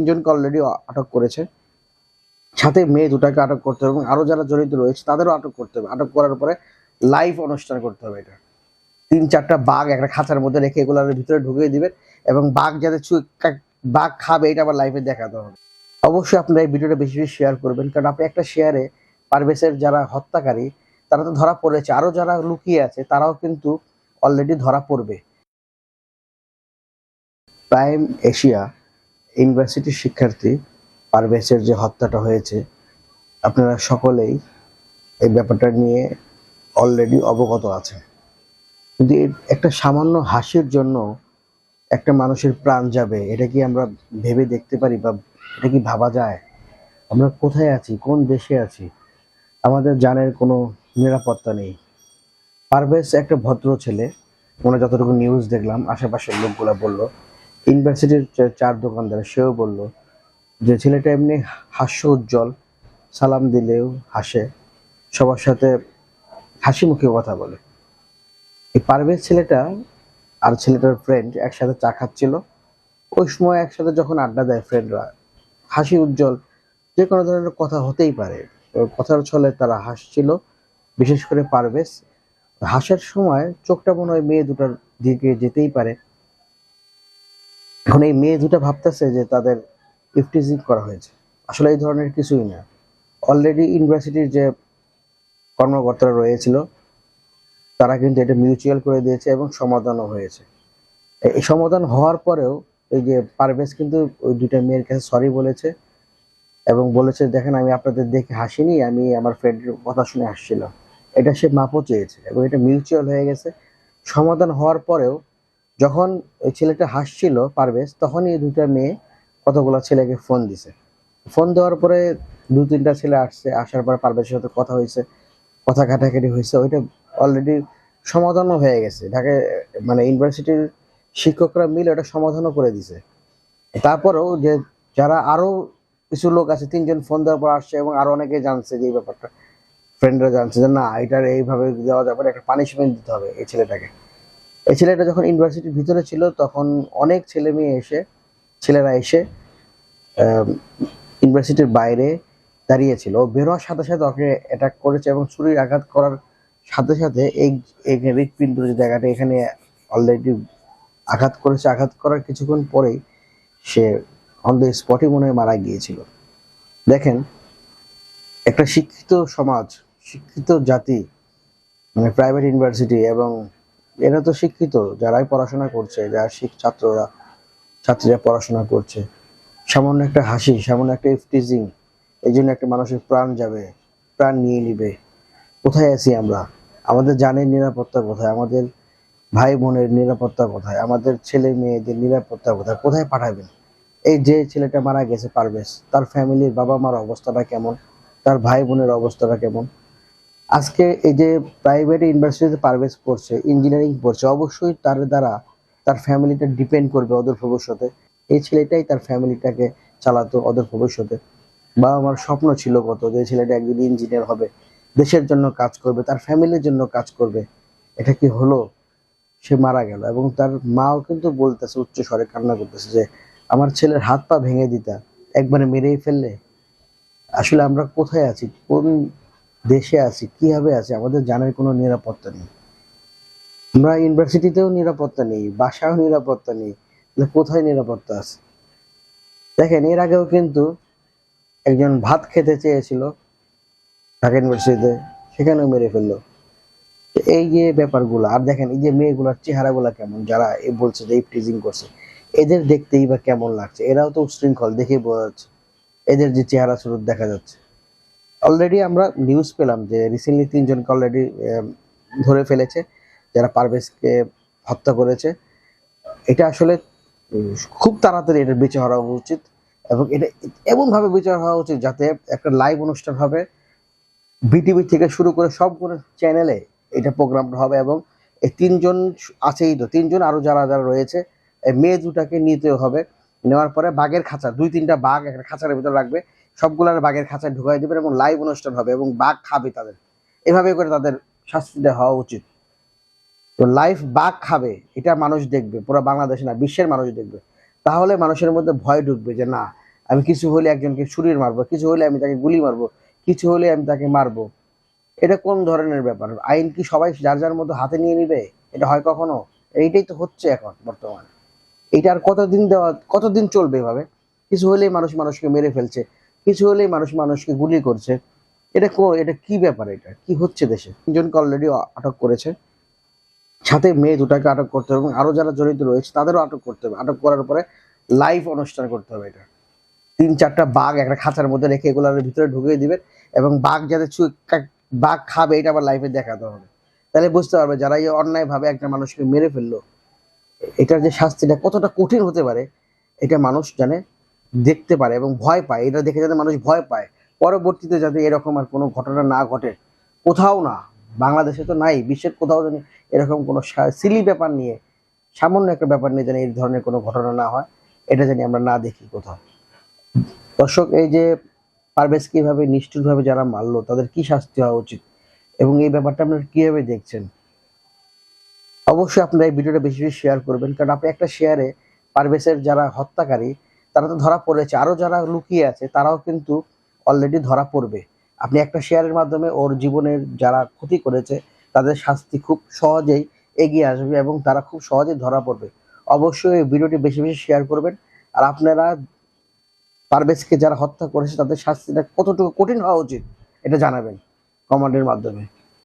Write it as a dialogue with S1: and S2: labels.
S1: তিনজনকে অলরেডি আটক করেছে। সাথে মেয়ে দুটাকে আটক করতে হবে এবং আরও যারা জড়িত রয়েছে, তাদেরও আটক করতে হবে। আটক করার পরে লাইভ অনুষ্ঠান করতে হবে এটা। তিন চারটা বাঘ একটা খাঁচার মধ্যে রেখে এগুলোর ভিতরে ঢুকিয়ে দিবেন এবং বাঘ যাতে বাঘ খাবে, এটা আবার লাইভে দেখাতে হবে। অবশ্যই আপনারা এই ভিডিওটা বেশি বেশি শেয়ার করবেন, কারণ আপনি একটা শেয়ারে পারভেসের যারা হত্যাকারী, তারা তো ধরা পড়েছে। আরও যারা লুকিয়ে আছে, তারাও কিন্তু অলরেডি ধরা পড়বে। প্রাইম এশিয়া ইউনিভার্সিটির শিক্ষার্থী পারভেসের যে হত্যাটা হয়েছে, আপনারা সকলেই এই ব্যাপারটা নিয়ে অলরেডি অবগত আছেন। কিন্তু একটা সামান্য হাসির জন্য একটা মানুষের প্রাণ যাবে, এটা কি আমরা ভেবে দেখতে পারি বা এটা কি ভাবা যায়? আমরা কোথায় আছি? কোন দেশে আছি? আমাদের জানের কোনো নিরাপত্তা নেই। পারভেজ একটা ভদ্র ছেলে, মনে যতটুকু নিউজ দেখলাম, আশেপাশের লোকগুলা বলল ইউনিভার্সিটির চার দোকানদার, সেও বলল যে, ছেলেটা এমনি হাস্য উজ্জ্বল, সালাম দিলেও হাসে, সবার সাথে হাসি মুখে কথা বলে। এই পারভেজ ছেলেটা আর ছেলেটার ফ্রেন্ড একসাথে চা খাচ্ছিল। ওই সময় একসাথে যখন আড্ডা দেয় ফ্রেন্ডরা হাসি উজ্জ্বল, যে কোনো ধরনের কথা হতেই পারে। কথার ছলে তারা হাসছিল, বিশেষ করে পারভেজ। হাসার সময় চোখটা মনে হয় মেয়ে দুটার দিকে যেতেই পারে। এখন এই মেয়ে দুটা ভাবতেছে যে তাদের ইফটিজিং করা হয়েছে। আসলে এই ধরনের কিছুই না। অলরেডি ইউনিভার্সিটির যে কর্মকর্তারা রয়েছিল, তারা কিন্তু এটা মিউচুয়াল করে দিয়েছে এবং সমাধানও হয়েছে। এই সমাধান হওয়ার পরেও এই যে পারভেজ কিন্তু ওই দুইটা মেয়ের কাছে সরি বলেছে এবং বলেছে, দেখেন, আমি আপনাদের দেখে হাসিনি, আমি আমার ফ্রেন্ডের কথা শুনে হাসছিলাম। এটা সে মাপও চেয়েছে এবং এটা মিউচুয়াল হয়ে গেছে। সমাধান হওয়ার পরেও যখন ওই ছেলেটা হাসছিল পারভেজ, তখনই দুইটা মেয়ে কতগুলো ছেলেকে ফোন দিছে। ফোন দেওয়ার পরে দু তিনটা ছেলে আসছে, আসার পর পারভেজের সাথে কথা হয়েছে, কথা কাটাকাটি হয়েছে। ওইটা অলরেডি সমাধানও হয়ে গেছে। ঢাকা মানে ইউনিভার্সিটির শিক্ষকরা মিলে ওটা সমাধানও করে দিছে। তারপরেও যে যারা আরও কিছু লোক আছে, তিনজন ফোন দেওয়ার পর আসছে এবং আরও অনেকে জানছে যে এই ব্যাপারটা। ফ্রেন্ডরা জানছে যে, না, এটার এইভাবে দেওয়া যাবে একটা পানিশমেন্ট দিতে হবে এই ছেলেটাকে। এই ছেলেটা যখন ইউনিভার্সিটির ভিতরে ছিল, তখন অনেক ছেলে মেয়ে এসে, ছেলেরা এসে ইউনিভার্সিটির বাইরে দাঁড়িয়েছিল ও বেরোয়ার সাথে সাথে ওকে অ্যাটাক করেছে এবং ছুরির আঘাত করার সাথে সাথে এই হৃৎপিণ্ডের যে জায়গাটা এখানে অলরেডি আঘাত করেছে, আঘাত করার কিছুক্ষণ পরেই সে অন দ্য স্পটে মনে হয় মারা গিয়েছিল। দেখেন, একটা শিক্ষিত সমাজ, শিক্ষিত জাতি মানে প্রাইভেট ইউনিভার্সিটি এবং এরা তো শিক্ষিত, যারাই পড়াশোনা করছে, যারা শিখ ছাত্ররা, ছাত্রীরা পড়াশোনা করছে। সামান্য একটা হাসি, সামান্য একটা ইফটিজিং এই জন্য একটা মানুষের প্রাণ যাবে, প্রাণ নিয়ে নিবে। কোথায় আছি আমরা? আমাদের জানের নিরাপত্তা কোথায়? আমাদের ভাই বোনের নিরাপত্তা কোথায়? আমাদের ছেলে মেয়েদের নিরাপত্তা কোথায়? কোথায় পাঠাবেন? এই যে ছেলেটা মারা গেছে পারভেজ, তার ফ্যামিলির বাবা মার অবস্থাটা কেমন? তার ভাই বোনের অবস্থাটা কেমন? আজকে এই যে প্রাইভেট ইউনিভার্সিটিতে পারভেজ পড়ছে ইঞ্জিনিয়ারিং পড়ছে অবশ্যই তার দ্বারা তার ফ্যামিলিটা ডিপেন্ড করবে অদূর ভবিষ্যতে। এই ছেলেটাই তার ফ্যামিলিটাকে চালাতো অদূর ভবিষ্যতে। বাবা আমার স্বপ্ন ছিল কত যে ছেলেটা একদিন ইঞ্জিনিয়ার হবে, দেশের জন্য কাজ করবে, তার ফ্যামিলির জন্য কাজ করবে। এটা কি হলো? সে মারা গেল এবং তার মাও কিন্তু বলতেছে, উচ্চ স্বরে কান্না করতেছে যে, আমার ছেলের হাত পা ভেঙে দিতা, একবারে মেরেই ফেললে? আসলে আমরা কোথায় আছি? কোন দেশে আছি, কীভাবে আছি, আমাদের জানার কোনো নিরাপত্তা নেই। আমরা ইউনিভার্সিটিতেও নিরাপত্তা নেই, বাসায়ও নিরাপত্তা নেই কোথায় নিরাপত্তা আছে? দেখেন, এর আগেও কিন্তু একজন ভাত খেতে চেয়েছিল ঢাকা ইউনিভার্সিটিতে, সেখানেও মেরে ফেলল। এই যে ব্যাপারগুলো, আর দেখেন, এই যে মেয়েগুলোর চেহারাগুলো কেমন, যারা বলছে যে টিজিং করছে, এদের দেখতেই বা কেমন লাগছে? এরাও তো উশৃঙ্খল দেখেই বোঝা যাচ্ছে। এদের যে চেহারা স্বরূপ দেখা যাচ্ছে। অলরেডি আমরা নিউজ পেলাম যে রিসেন্টলি তিনজনকে অলরেডি ধরে ফেলেছে, যারা পারভেজকে হত্যা করেছে। এটা আসলে খুব তাড়াতাড়ি এটা বিচার হওয়া উচিত এবং এটা এমনভাবে বিচার হওয়া উচিত যাতে একটা লাইভ অনুষ্ঠান হবে। বিটিভি থেকে শুরু করে সবগুলো চ্যানেলে এটা প্রোগ্রামটা হবে এবং এই তিনজন আছেই তো, তিনজন আরও যারা যারা রয়েছে মেয়ে দুটাকে নিতে হবে। নেওয়ার পরে বাঘের খাঁচা, দুই তিনটা বাঘ একটা খাঁচার ভিতরে রাখবে, সবগুলার বাঘের খাঁচায় ঢুকাই দেবেন এবং লাইভ অনুষ্ঠান হবে এবং বাঘ খাবে তাদের। এভাবে করে তাদের শাস্তিটা হওয়া উচিত। তো লাইভ বাঘ খাবে, এটা মানুষ দেখবে, পুরো বাংলাদেশে না, বিশ্বের মানুষ দেখবে। তাহলে মানুষের মধ্যে ভয় ঢুকবে যে, না, আমি কিছু হলে একজনকে ছুরির মারবো, কিছু হলে আমি তাকে গুলি মারবো, কিছু হলে আমি তাকে মারবো। এটা কোন ধরনের ব্যাপার? আইন কি সবাই যার যার মতো হাতে নিয়ে নিবে? এটা হয় কখনো? এইটাই তো হচ্ছে এখন বর্তমানে। এটা আর কতদিন দেওয়া, কতদিন চলবে এভাবে? কিছু হলেই মানুষ মানুষকে মেরে ফেলছে, কিছু হলেই মানুষ মানুষকে গুলি করছে। এটা কো, এটা কি ব্যাপার এটা? কি হচ্ছে দেশে? তিনজনকে অলরেডি আটক করেছে। সাথে মেয়ে দুটাকে আটক করতে হবে এবং আরও যারা জড়িত রয়েছে, তাদেরও আটক করতে হবে। আটক করার পরে লাইভ অনুষ্ঠান করতে হবে এটা। তিন চারটা বাঘ একটা খাঁচার মধ্যে রেখে এগুলোর ভিতরে ঢুকিয়ে দিবে এবং বাঘ যাতে বাঘ খাবে, এটা আবার লাইফে দেখাতে হবে। তাহলে বুঝতে পারবে যারা এই অন্যায় ভাবে একটা মানুষকে মেরে ফেলল এটার যে শাস্তিটা কতটা কঠিন হতে পারে, এটা মানুষ জানে, দেখতে পারে এবং ভয় পায়। এটা দেখে যাতে মানুষ ভয় পায়। পরবর্তীতে যাতে এরকম আর কোনো ঘটনা না ঘটে, কোথাও না, বাংলাদেশে তো নাই, বিশ্বের কোথাও জানি এরকম কোনো সিলি ব্যাপার নিয়ে, সামান্য একটা ব্যাপার নিয়ে যেন এই ধরনের কোনো ঘটনা না হয়, এটা জানি আমরা না দেখি কোথাও। দর্শক, এই যে পারভেজ কীভাবে নিষ্ঠুরভাবে যারা মারলো, তাদের কি শাস্তি হওয়া উচিত? এবং এই ব্যাপারটা আপনারা কীভাবে দেখছেন? অবশ্যই আপনারা এই ভিডিওটা বেশি বেশি শেয়ার করবেন। কারণ আপনি একটা শেয়ারে পারভেজের যারা হত্যাকারী, তারা তো ধরা পড়েছে। আরও যারা লুকিয়ে আছে, তারাও কিন্তু অলরেডি ধরা পড়বে। আপনি একটা শেয়ারের মাধ্যমে ওর জীবনের যারা ক্ষতি করেছে, তাদের শাস্তি খুব সহজেই এগিয়ে আসবে এবং তারা খুব সহজেই ধরা পড়বে। অবশ্যই এই ভিডিওটি বেশি বেশি শেয়ার করবেন। আর আপনারা পারভেজকে যারা হত্যা করেছে, তাদের শাস্তিটা কতটুকু কঠিন হওয়া উচিত, এটা জানাবেন কমান্ডের মাধ্যমে।